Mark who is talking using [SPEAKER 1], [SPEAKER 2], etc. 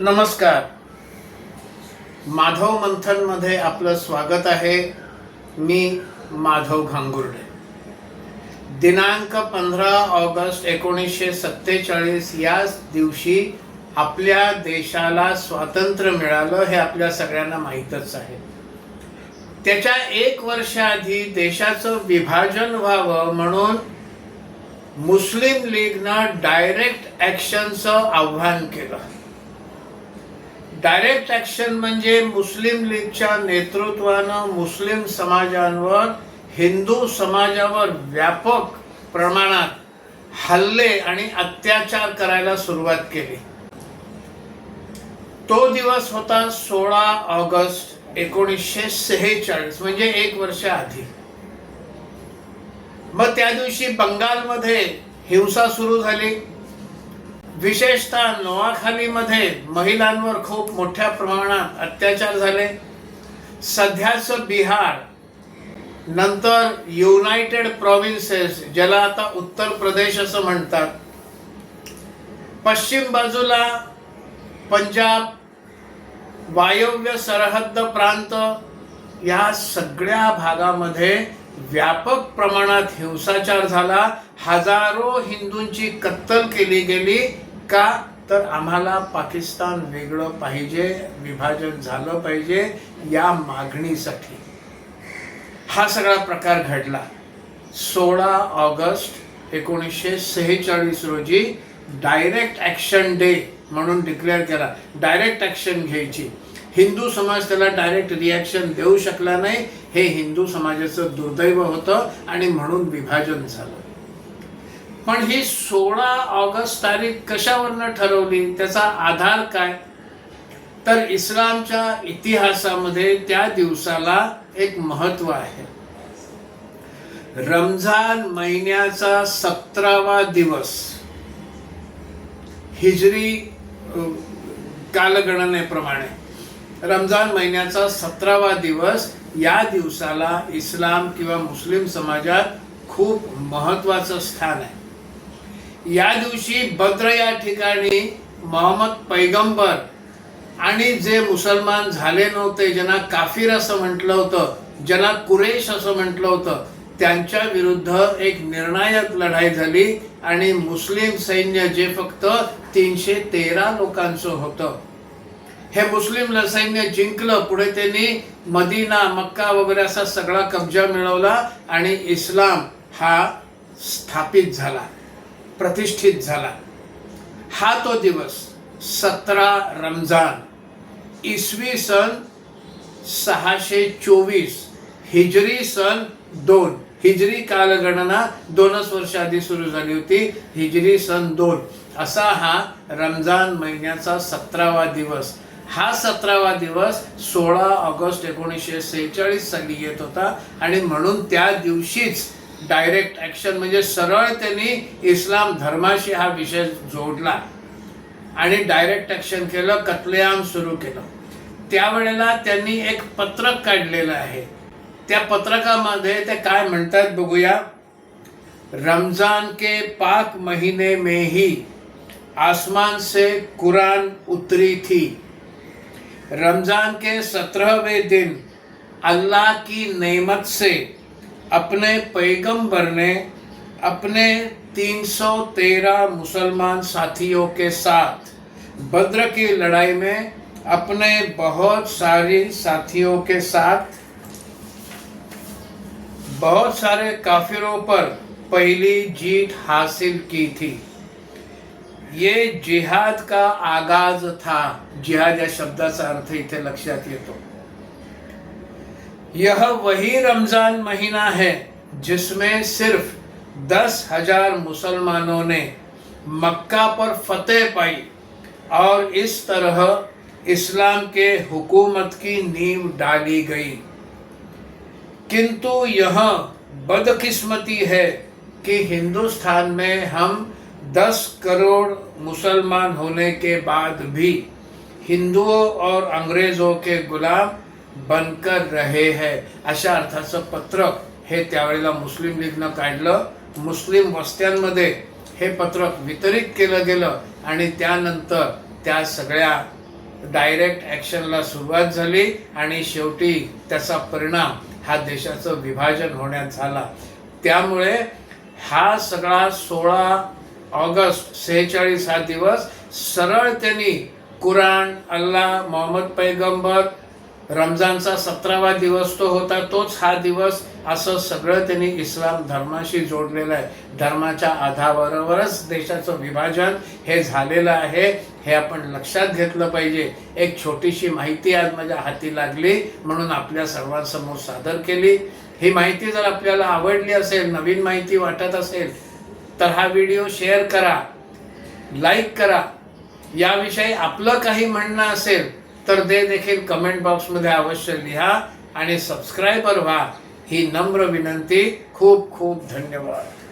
[SPEAKER 1] नमस्कार. माधव मंथनमध्ये आपलं स्वागत आहे. मी माधव घांगुर्डे. दिनांक पंधरा ऑगस्ट एकोणीसशे सत्तेचाळीस याच दिवशी आपल्या देशाला स्वातंत्र्य मिळालं हे आपल्या सगळ्यांना माहीतच आहे. त्याच्या एक वर्षाआधी देशाचं विभाजन व्हावं म्हणून मुस्लिम लीगनं डायरेक्ट ॲक्शनचं आव्हान केलं. डायरेक्ट ॲक्शन म्हणजे मुस्लिम लीगच्या नेतृत्वानं मुस्लिम समाजांवर हिंदू समाजावर व्यापक प्रमाणात हल्ले आणि अत्याचार करायला सुरुवात केली. तो दिवस होता सोळा ऑगस्ट एकोणीसशे सेहेचाळीस म्हणजे एक वर्ष आधी. मग त्या दिवशी बंगालमध्ये हिंसा सुरू झाली. विशेषतः नोआखालीमध्ये महिलांवर खूप मोठ्या प्रमाणात अत्याचार झाले. सध्याचं बिहार नंतर युनायटेड प्रॉव्हिन्सेस ज्याला आता उत्तर प्रदेश असं म्हणतात. पश्चिम बाजूला पंजाब वायव्य सरहद्द प्रांत या सगळ्या भागामध्ये व्यापक प्रमाणात हिंसाचार झाला. हजारो हिंदूंची कत्तल केली गेली. का तर आम्हाला पाकिस्तान वेगळं पाहिजे विभाजन झालं पाहिजे या मागणीसाठी. हा सगळा प्रकार घडला. सोळा ऑगस्ट एकोणीसशे सेहेचाळीस रोजी डायरेक्ट ॲक्शन डे म्हणून डिक्लेअर केला. डायरेक्ट ॲक्शन घ्यायची. हिंदू समाज त्याला डायरेक्ट रिॲक्शन देऊ शकला नाही. हे हिंदू समाजाचं दुर्दैव होतं आणि म्हणून विभाजन झालं. पण ही सोळा ऑगस्ट तारीख कशावरनं ठरवली? त्याचा आधार काय? तर इस्लामच्या इतिहासामध्ये त्या दिवसाला एक महत्त्व आहे. रमजान महिन्याचा सतरावा दिवस. हिजरी कालगणनेप्रमाणे. रमजान महिन्याचा सतरावा दिवस या दिवसाला इस्लाम किंवा मुस्लिम समाजात खूप महत्वाचं स्थान आहे. या दिवशी बद्र या ठिकाणी मोहम्मद पैगंबर आणि जे मुसलमान झाले नव्हते ज्यांना काफिर असं म्हटलं होतं ज्यांना कुरेश असं म्हटलं होतं त्यांच्या विरुद्ध एक निर्णायक लढाई झाली आणि मुस्लिम सैन्य जे फक्त तीनशे तेरा लोकांचं होतं हे मुस्लिम सैन्य जिंकलं. पुढे त्यांनी मदिना मक्का वगैरे असा सगळा कब्जा मिळवला आणि इस्लाम हा स्थापित झाला. प्रतिष्ठित झाला. हा तो दिवस सतरा रमजान इसवी सन सहाशे चोवीस हिजरी सन दोन. हिजरी कालगणना दोनच वर्ष आधी सुरू झाली होती हिजरी सन दोन. असा हा रमजान महिन्याचा सतरावा दिवस. हा सतरावा दिवस सोळा ऑगस्ट एकोणीसशे सेहेचाळीस साली येत होता आणि म्हणून त्या दिवशीच डायरेक्ट ॲक्शन म्हणजे सरळ त्यांनी इस्लाम धर्माशी हा विषय जोडला आणि डायरेक्ट ॲक्शन केलं कत्लेआम सुरू केलं. त्यावेळेला त्यांनी एक पत्रक काढलेलं आहे. त्या पत्रकामध्ये ते काय म्हणतात बघूया. रमजान के पाक महीने में ही आसमान से कुरान उतरी थी। रमजान के सत्रहवें दिन अल्लाह की नेमत से अपने पैगंबर ने अपने 313 मुसलमान साथियों के साथ बद्र की लड़ाई में अपने बहुत सारी साथियों के साथ, बहुत सारे काफिरों पर पहली जीत हासिल की थी। ये जिहाद का आगाज़ था। जिहाद या शब्दाचा अर्थ इथे लक्षात येतो यह वही रमज़ान महीना है जिसमें सिर्फ़ दस हज़ार मुसलमानों ने मक्का पर फतेह पाई और इस तरह इस्लाम के हुकूमत की नींव डाली गई। किंतु यह बदकिस्मती है कि हिंदुस्तान में हम दस करोड़ मुसलमान होने के बाद भी हिंदुओं और अंग्रेज़ों के गुलाम बनकर रहे है. अशा अर्थाचं पत्रक हे त्यावेळेला मुस्लिम लीगनं काढलं. मुस्लिम वस्त्यांमध्ये हे पत्रक वितरित केलं गेलं आणि त्यानंतर त्या सगळ्या डायरेक्ट ॲक्शनला सुरुवात झाली आणि शेवटी त्याचा परिणाम हा देशाचं विभाजन होण्यात झाला. त्यामुळे हा सगळा सोळा ऑगस्ट सेहेचाळीस हा दिवस सरळ त्यांनी कुराण अल्लाह मोहम्मद पैगंबर रमजानचा सतरावा दिवस तो होता तोच हा दिवस असं सगळं त्यांनी इस्लाम धर्माशी जोडलेलं आहे. धर्माच्या आधारावरच देशाचं विभाजन हे झालेलं आहे हे आपण लक्षात घेतलं पाहिजे. एक छोटीशी माहिती आज माझ्या हाती लागली म्हणून आपल्या सर्वांसमोर सादर केली. ही माहिती जर आपल्याला आवडली असेल नवीन माहिती वाटत असेल तर हा व्हिडिओ शेअर करा लाईक करा. याविषयी आपलं काही म्हणणं असेल तर ते देखील कमेंट बॉक्समध्ये अवश्य लिहा आणि सबस्क्रायबर व्हा. ही नम्र विनंती. खूप खूप धन्यवाद.